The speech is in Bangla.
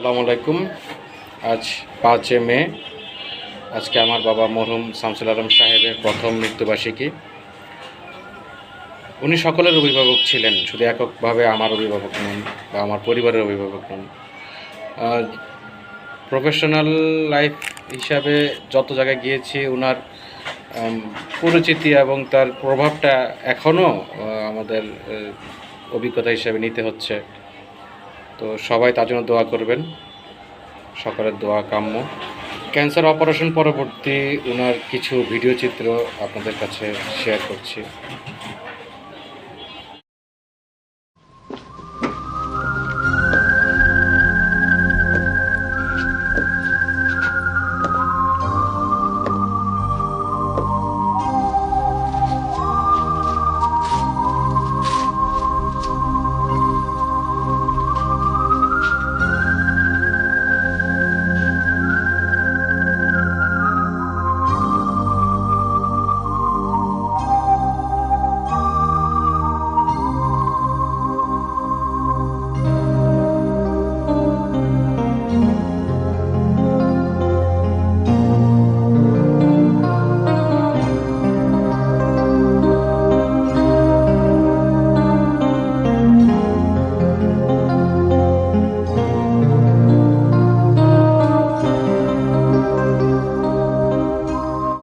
সালামু আলাইকুম। আজ পাঁচে মে। আজকে আমার বাবা মরহুম শামসুল আলম সাহেবের প্রথম মৃত্যুবার্ষিকী। উনি সকলের অভিভাবক ছিলেন, শুধু এককভাবে আমার অভিভাবক নন বা আমার পরিবারের অভিভাবক নন। প্রফেশনাল লাইফ হিসাবে যত জায়গায় গিয়েছি ওনার পরিচিতি এবং তার প্রভাবটা এখনও আমাদের অভিজ্ঞতা হিসাবে নিতে হচ্ছে। তো সবাই তার জন্য দোয়া করবেন। সকলের দোয়া কাম্য। ক্যান্সার অপারেশন পরবর্তী ওনার কিছু ভিডিও চিত্র আপনাদের কাছে শেয়ার করছি।